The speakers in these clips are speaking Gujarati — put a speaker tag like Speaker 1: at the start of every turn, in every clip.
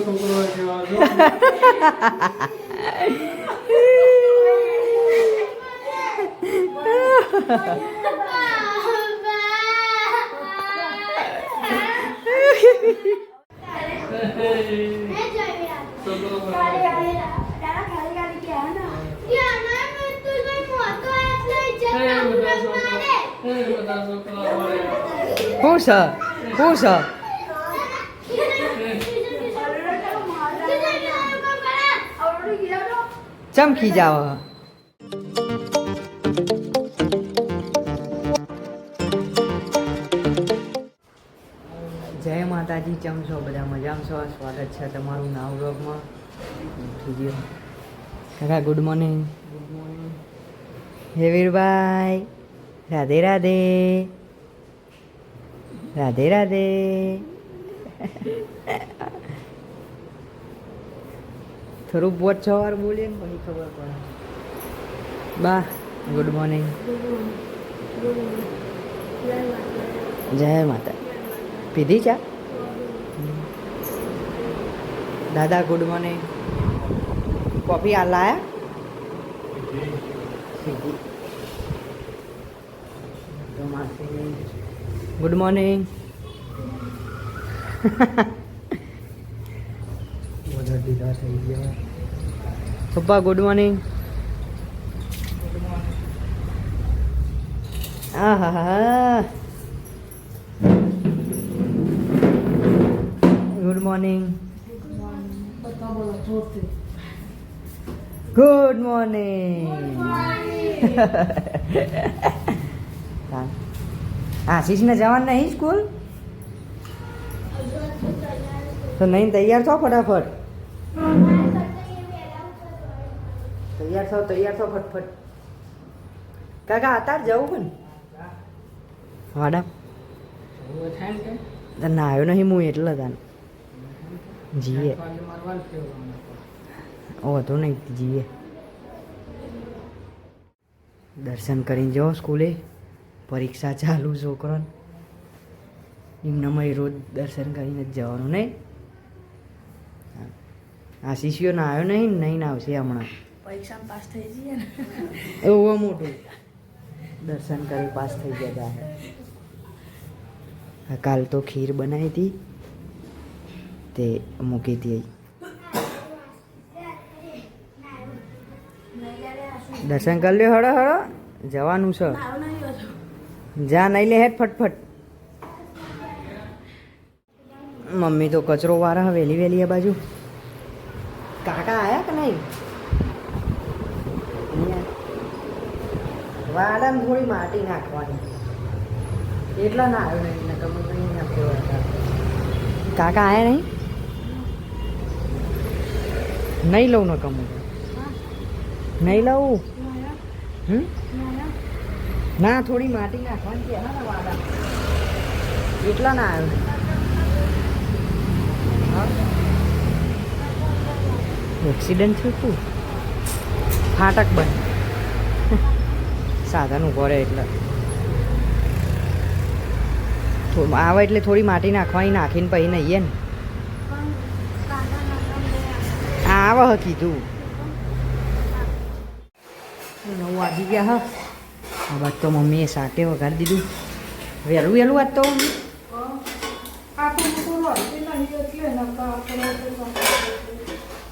Speaker 1: છોકરો કેવા જો છોકરો મને એ બધા છોકરા એ બધા છોકરા મળે
Speaker 2: હું છે હું છે ચમકી જાવ જય માતાજી ચમ છો? બધા મજામાં છો? સ્વાગત છે તમારું નાવ બ્લોગમાં કાકા ગુડ મોર્નિંગ ગુડ મોર્નિંગ હે વીરભાઈ. રાધે રાધે. રાધે રાધે. થોડું બોટ સવાર બોલીએ ને પછી ખબર પડે. બા ગુડ મોર્નિંગ જય માતા. પીધી ચા? દાદા ગુડ મોર્નિંગ કોફી આ લાયા પીધી તો માસી ગુડ મોર્નિંગ પપ્પા ગુડ મોર્નિંગ આહા ગુડ મોર્નિંગ ગુડ મોર્નિંગ આશીષને જવાનું નહીં સ્કૂલ? તો નહીં, તૈયાર થો ફટાફટ? તૈયાર થો તૈયાર થો ફટફટ. કાકા, અતાર જવું પણ? વાડા. ના આવ્યો નહીં હું એટલે તાન. જીએ. ઓ, તો નહીં, જીએ. દર્શન કરીને જાઓ સ્કૂલે. પરીક્ષા ચાલુ છોકરાને. એમનામાં રોજ દર્શન કરીને જ જવાનું નહીં? આ શિષ્યો ના આવ્યો નહીં? નહીં આવશે હમણાં.
Speaker 3: પરીક્ષા પાસ થઈ જઈએ ને.
Speaker 2: એવું મોટું. દર્શન કરી પાસ થઈ ગયા હતા કાલ તો ખીર બનાવી હતી. તે મૂકી હતી. દર્શન કરી લ્યો હળો હળો. જવાનું છે. જા નહીં લે હેઠ ફટફટ. મમ્મી તો કચરો વાળા વહેલી વહેલી આ બાજુ. કાકા આયા કે નહીં? વાડામાં થોડી માટી નાખવાની. એટલા ના આવ્યો નહીં નકર નહીં નાખ્યો કાકા. આયા નહીં? નહીં લઉં નકમ નહીં લઉં હમ? ના, થોડી માટી નાખવાની છે. હા, વાડા. એટલા ના આવ્યો એક્સિડન્ટ થયું તું? ફાટક બંધ સાધન ઊભો રહે એટલે. આવે એટલે થોડી માટી નાખવાની, નાખીને પછી નહીએ ને? આવે કીધું. નવ વાગી ગયા, હા. આ બાદ તો મમ્મીએ સાટે વગાડી દીધું. વહેલું વહેલું આજ તો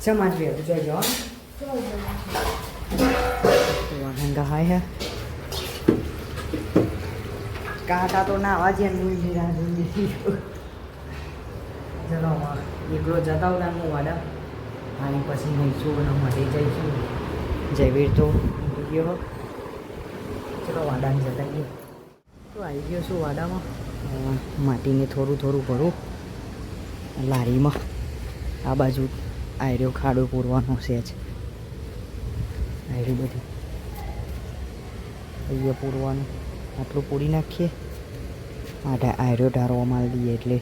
Speaker 2: સમાજ વહેલું જોઈ હાય હે. કાકા તો ના અવાજ ચલો એકલો જતા હતા હું વાડા અને પછી જઈશું અને માટે જઈશું. જયવીર તો ગયો. ચલો વાડાને જતા ગયો તો આવી ગયો છું વાડામાં. માટીને થોડું થોડું ભરું. લારીમાં. આ બાજુ આયર્યો ખાડો પૂરવાનો છે જ. આયરી બધી. અહીંયા પૂરવાનું. આટલું પૂરી નાખીએ. આટા આયર્યો ઢારવા માલ દઈએ એટલે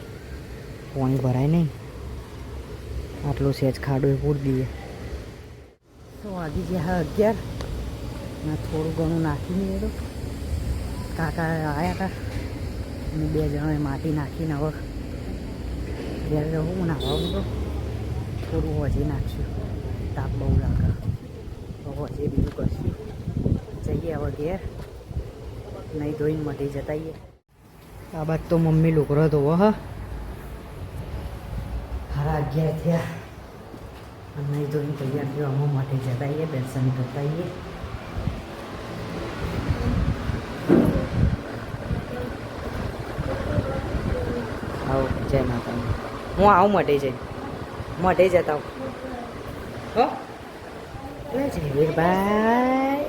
Speaker 2: પાણી ભરાય નહીં. આટલું સેજ ખાડો એ પૂરી દઈએ. તો વાગી ગયા હા અગિયાર થોડું ઘણું નાખીને એ તો કાકા આવ્યા હતા. અને બે જણાએ માટી નાખીને હવે ઘેર હું નાખવાનું તો થોડું હજી નાખશું તાપ બહુ લાગે. હજી બીજું કરશું. જઈએ હવે ઘેર. નહીં ધોઈને મટી જતાઈએ. આ બાદ તો મમ્મી લોકરો ધોવો હ. હારા અગિયાર થયા. નહીં ધોઈને તૈયાર થયો, અમે મટી જતાઈએ, દર્શન કરતાઈએ આવો જય માતાજી હું આવું મટે જઈ મટે જતા હું. જયવીરભાઈ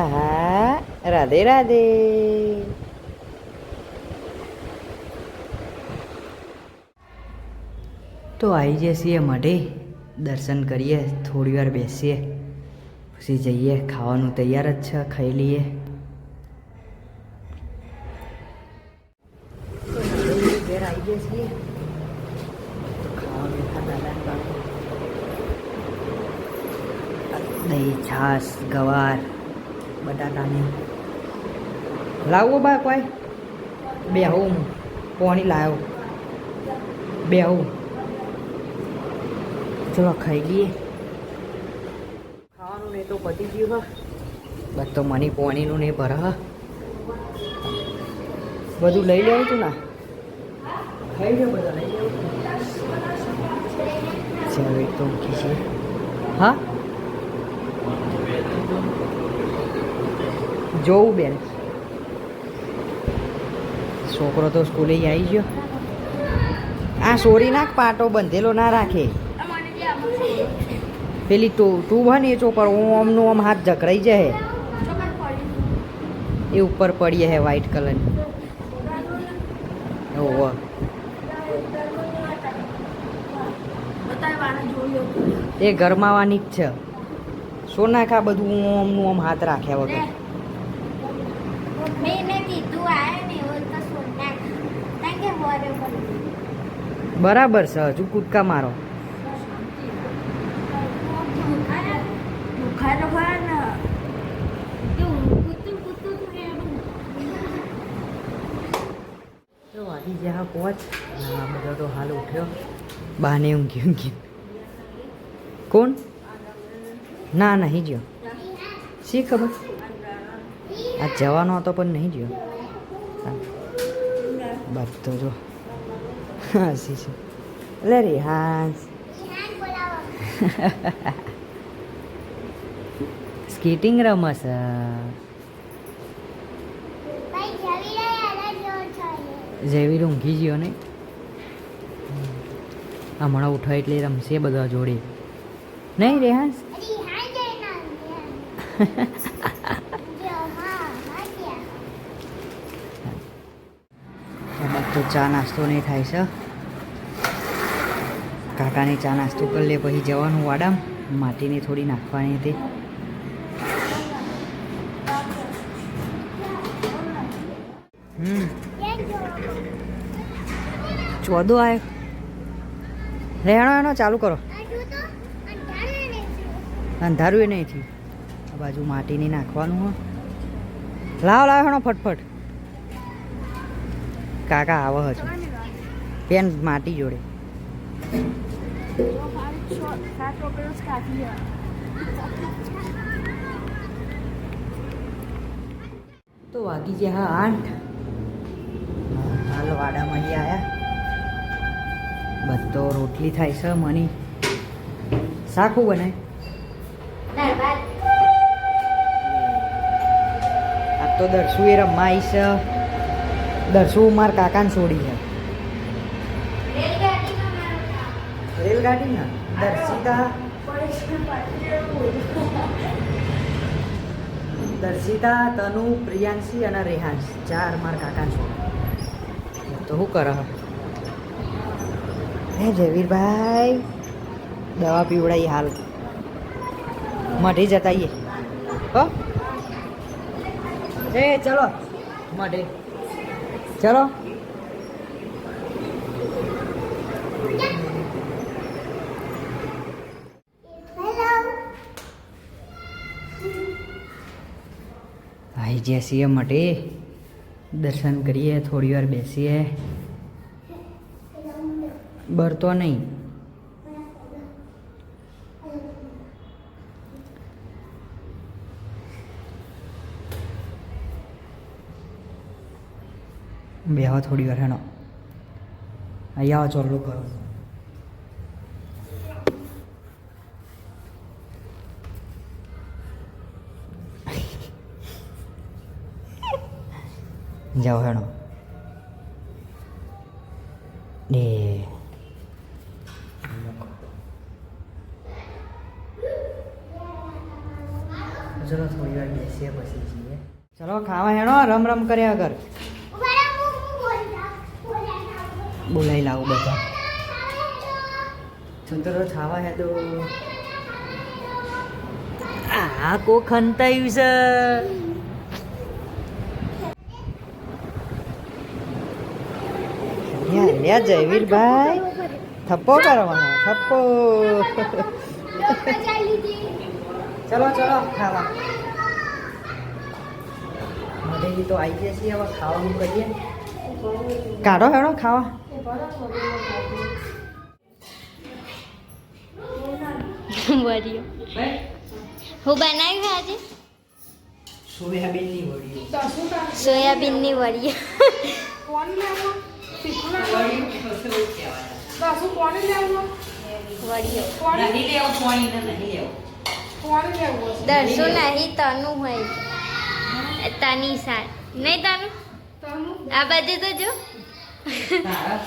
Speaker 2: આહા, રાધે રાધે. તો આવી જઈએ મઢે, દર્શન કરીએ થોડી વાર બેસીએ. પછી જઈએ, ખાવાનું તૈયાર જ છે, ખાઈ લઈએ તો નવરી ઘેર આવી ગયા છીએ તો ખાવા બેઠા દાદા બાપુ. છાશ ગવાર બટાટાની લાવવો બા કોઈ. બે હું. પોણી લાવ્યો બે હું ચલો ખાઈ લઈએ. ખાવાનું ને તો પતી ગયું હા. બસ તો મની પોણીનું નહીં ભર બધું લઈ લેવું તું ના? ખાઈ લો બધા, લઈ લેવું છે. હા? જોવું બેન. છોકરો તો સ્કૂલે આવી ગયો. આ સોરી નાખ, પાટો બંધેલો ના રાખે. પેલી ટુ ટુ હોય ને એ ચોપર ઓમનું આમ હાથ જકડાઈ જાય એ ઉપર પડીએ હે વ્હાઈટ કલરની ઓહો એ ગરમાવાની જ છે. શું નાખા બધું ઓમનું આમ હાથ રાખ્યા વગર. બરાબર છે હજુ કૂદકા મારો. વાગી જ્યાં પહોંચ બધો તો હાલ ઉઠ્યો. બાને ઊંઘી ઊંઘી. કોણ? ના, નહીં જ્યો. શી ખબર? આ જવાનો હતો પણ નહીં જ્યો. બધો જો. હા શી છે. લે રે, હાસ. સ્કેટિંગ રમસ.
Speaker 4: જવી
Speaker 2: ઊંઘી ગયો ને. હમણાં ઉઠાય એટલે રમશે બધા જોડે. નહીં રેહાંસ
Speaker 4: અરે હા જય ના જો હા હા ગયા
Speaker 2: એમાં તો ચા નાસ્તો નહીં થાય છે. કાકાને ચા નાસ્તો કરી લે, પછી જવાનું વાડામ. માટીને થોડી નાખવાની હતી. ચોદો આવ્યો રહેણો એનો ચાલુ કરો.
Speaker 4: અંધારું
Speaker 2: એ નહીં થયું. આ બાજુ માટીની નાખવાનું હો. લાવ લાવ હેણો ફટફટ. કાકા આવો હજુ. પેન માટી જોડે. તો વાગી ગયા હા આઠ. હાલ વાડામાં અહીં આવ્યા બધો રોટલી થાય છે, મની. સાખું બને
Speaker 4: ના બાદ
Speaker 2: આ તો દરસુ એ રમવા છે? દરસુ માર કાકાને છોડી છે? રેલગાડી ને દર્શિતા દર્શિતા તનુ, પ્રિયાંશી અને રેહાંશ ચાર માર કાકા છોડી. તો શું કરો? હે જયવીરભાઈ, દવા પીવડાઈ હાલ. મઢી જતાઈએ હો? चलो मडे चलो भाई
Speaker 4: जैसी
Speaker 2: है मटे दर्शन करिए थोड़ी वार बेसी है बर तो नहीं બેહો થોડી વાર હેણો અહીંયા આવો ચોલ્લું કરો જાઓ હેણો એ. ચલો, થોડી વાર બેસીએ, પછી જઈએ. ચલો, ખાવા હેણો રમ રમ કર્યા આગળ બોલાવી લાવું બધા. સંતરો ખાવા હે તો. આ કો ખંતાયું છે. લ્યા જયવીરભાઈ. થપ્પો કરવાનો થપ્પો. ચલો ચલો ખાવા. મધેજી તો આવી ગયા છીએ હવે ખાવાનું કરીએ. કાઢો હેડો ખાવા.
Speaker 4: વરિયો. હું? બનાવ્યું આજે?
Speaker 2: સોયાબીનની વડીઓ
Speaker 4: સોયાબીનની વરિયો. વરિયો
Speaker 2: નહીં
Speaker 4: તનું હોય. તની સાર નહીં તનું? આ બાજુ તો જો.
Speaker 2: તારા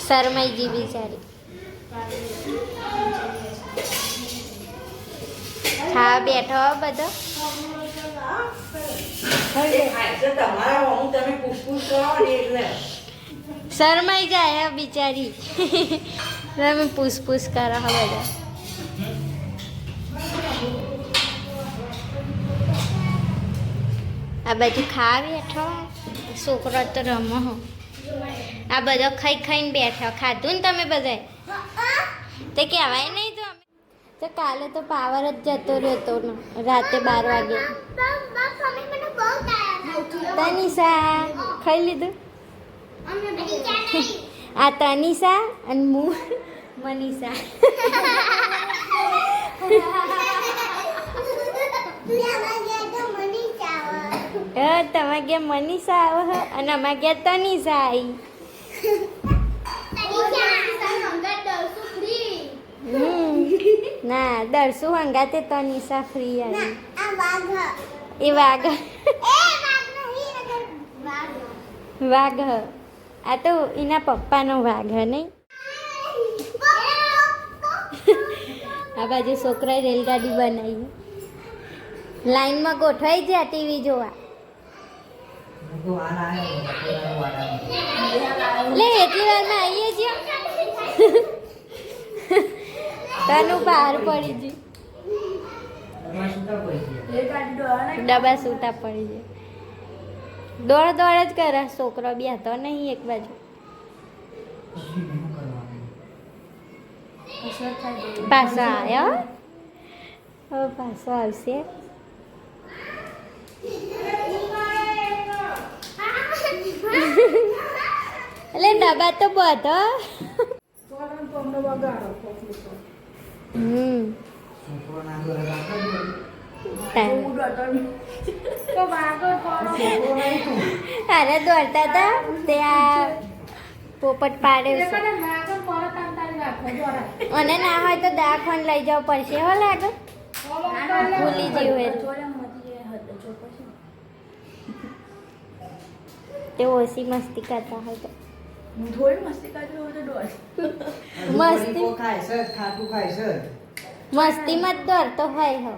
Speaker 4: શરમાઈજી બિચારી હા બેઠો હો બધો
Speaker 2: તમારા હું તમે પૂછપૂછ કરો ને એટલે
Speaker 4: શરમાઈ જાય હે બિચારી તમે પૂછપૂછ કરો હો બધા આ બધું ખાવી બેઠો છોકરો તો રમો આ બધો ખાઈ ખાઈને બેઠો. ખાધું ને તમે બધાય? તો કહેવાય નહીં તો અમે તો કાલે તો પાવર જ જતો રહેતો રાતે બાર વાગે. તનિષા ખાઈ લીધું? આ તનિષા અને મુ મનીષા. તમારે ગયા મનીષા આવે હે અને અમારે ગયા તનિષા આવી. ના દરસુ હંગાતે તનિષા ફ્રી આવી એ વાઘ. વાઘ. આ તો એના પપ્પાનો વાઘ નહીં. આ બાજુ છોકરાએ રેલગાડી બનાવી. લાઈનમાં ગોઠવાઈ ગયા ટીવી જોવા. લે, એટલી વારમાં આવીએ છીએ. તનુ બહાર પડી ગઈ ડબ્બા સૂતા પડી જાય દોડ દોડ જ કરે, છોકરો બી હતો નહીં એક બાજુ. પાછો આવ્યો હવે પાછો આવશે. એટલે ડબ્બા તો બધો. હમ અરે દોડતા હતા તે આ પોપટ
Speaker 3: પાડે.
Speaker 4: અને ના હોય તો દવાખાને લઈ જવું પડશે, હો લાગે ભૂલી જેવું એટલે તે. ઓછી મસ્તી કરતા હોય તો મસ્તી
Speaker 2: ખાય છે ખાટું ખાય છે.
Speaker 4: મસ્તીમાં જ દોડતો હોય હો.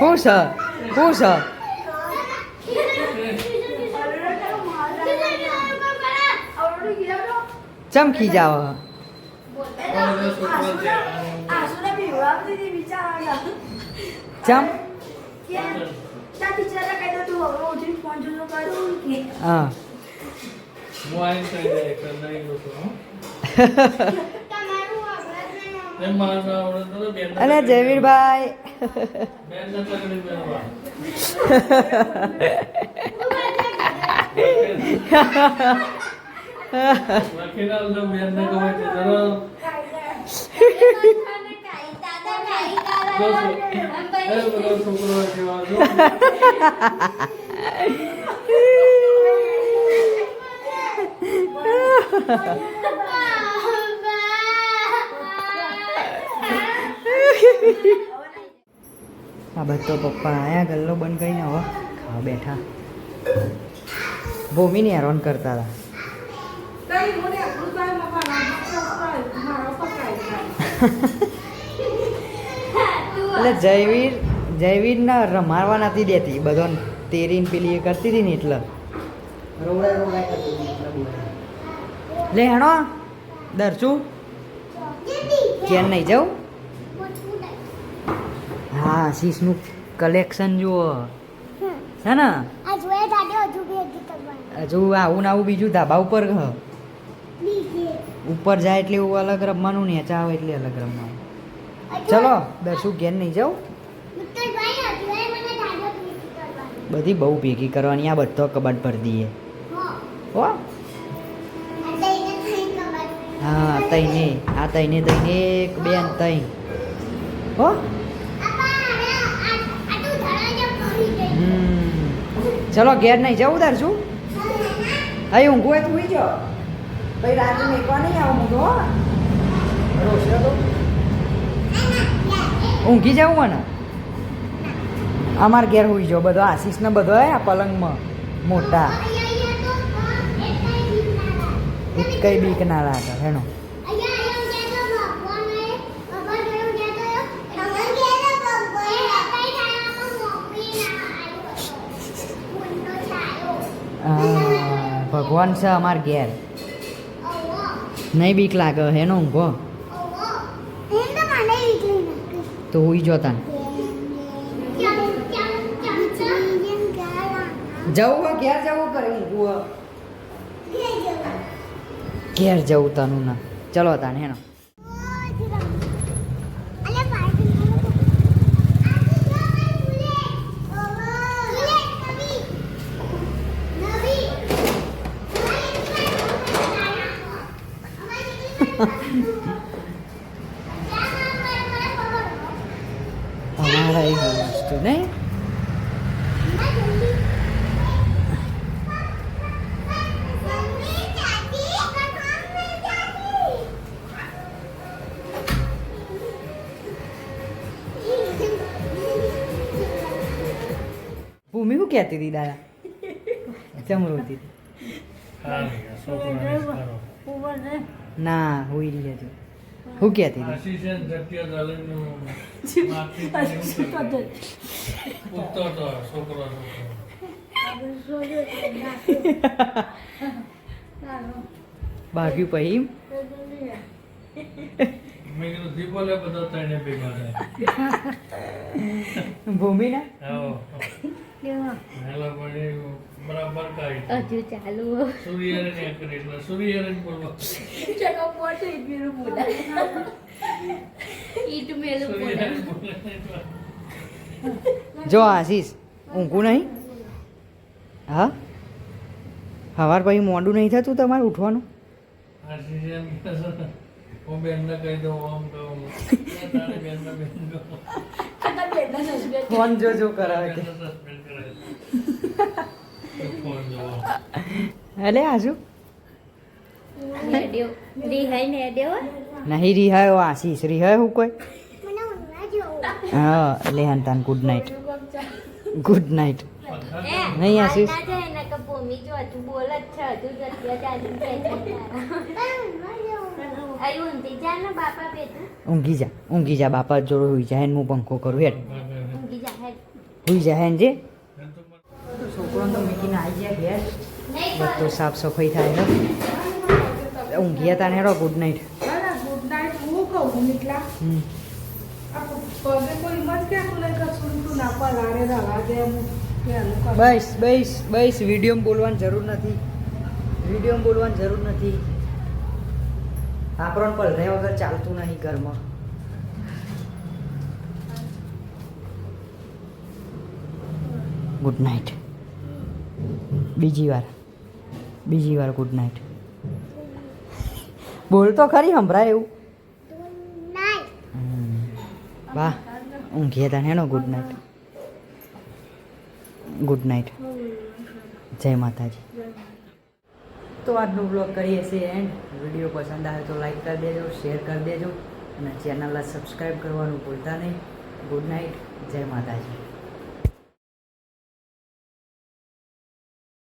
Speaker 2: હું સર હું છે ચમકી જાવ ચમ હા
Speaker 1: હું આવીને કહી દે કે નહીં જોતો હો.
Speaker 4: તમારું અભ્યાસ નહીં
Speaker 1: એમ મારે ના આવડે ચમ? હા.
Speaker 2: અને જયવીરભાઈ. આ બધો પપ્પા આયા ગલ્લો બંધ કરીને હવે ખાવા બેઠા. ભૂમિને હેરાન કરતા હતા
Speaker 3: તઈ મને આપણું કાંઈ મારા મારા પકાય
Speaker 2: એટલે જયવીર જયવીરને રમાડવા નથી દેતી. બધો તેરીને પેલી એ કરતી હતી ને એટલે. લે હેણો દરસું કેમ નહીં જાઉં? હા શીશનું કલેક્શન જુઓ. હે ને? હજુ આવું ને આવું બીજું ધાબા ઉપર હ. ઉપર જાય એટલે એવું અલગ રમવાનું નેચા આવે એટલે અલગ રમવાનું. ચલો દરસું ઘેર નહીં જાઉં? બધી બહુ ભેગી કરવાની આ બધો કબાટ ભરી દઈએ. હો. હા? તઈને આ તઈને તઈને એક બેન તઈ. હો? ચલો ઘેર નહીં જવું દરસું અહીં ઊંઘું હોય તો જાઓ. ભાઈ રાતે મેકવા નહીં આવું તો ઊંઘી જવું મને? અમાર ઘેર હોઈ જાઓ બધો આશીષ ને બધો હે આ પલંગમાં મોટા. એક કઈ બીક ના લાગે હેનો ભગવાન છે અમાર ઘેર. નહીં બીક લાગે હેનો ઊંઘો? તો હોઈ જોતા જવું હોય, ઘેર જવું કરે ઊંઘવું ઘેર જવું તનું ના. ચલો તાને હેનો અમારા એક વસ્તુ નહીં ભૂમિ શું કહેતી હતી દાદા ચમ હતી?
Speaker 1: હા છોકરાને સારો.
Speaker 2: ના હોઈ
Speaker 1: રહ્યા છો. હું ક્યાંથી.
Speaker 2: ભાગ્યું પછી? ભૂમિ ના
Speaker 1: આવો. હેલા પડી બરાબર કાઢી
Speaker 4: હજુ ચાલુ.
Speaker 1: સૂર્યને ને કરે એટલે સૂર્યને જ બોલવા.
Speaker 4: ઈટ મેલું
Speaker 1: બોલા. ઈટ મેલું બોલા.
Speaker 2: જો આશીષ ઊંઘું નહીં? હા? હવાર પછી મોડું નહીં થતું તમારે ઉઠવાનું?
Speaker 1: હું બેનને કહી દઉં આમ કહું બેનને બેન
Speaker 2: ફોન જો જો કરાવે કે. અલે આજુ? નહીં રિહાયો આશીષ રિહાયો હું કોઈ? હા એટલે હંતાન ગુડ નાઇટ ગુડ નાઇટ નહીં આશીષ ઊંઘી જા ઊંઘી જા બાપા જોડે હોઈ જા હેન હું પંખો કરું હેડ.
Speaker 4: ઊંઘી જા હેડ.
Speaker 2: હોઈ જા હેન જે? છોકરો
Speaker 4: નહીં
Speaker 2: બધું સાફ સફાઈ થાય હે. ઊંઘી તા ને હેડો ગુડ નાઇટ
Speaker 3: ગુડ નાઇટ હું કહું નીકળા ના
Speaker 2: બસ બસ બસ વિડીયોમાં બોલવાની જરૂર નથી. વિડીયોમાં બોલવાની જરૂર નથી. આપણને પલરે વગર ચાલતું નહીં ઘરમાં. ગુડ નાઇટ બીજી વાર. બીજી વાર ગુડ નાઇટ બોલ તો ખરી સંભળાય એવું. વાહ ઊંઘીએ તને નો ગુડ નાઇટ ગુડ નાઇટ જય માતાજી. તો આજનો બ્લોગ કરીએ છીએ એન્ડ વીડિયો પસંદ આવે તો લાઈક કરી દેજો શેર કરી દેજો. અને ચેનલને સબસ્ક્રાઈબ કરવાનું ભૂલતા નહીં. ગુડ નાઇટ જય માતાજી.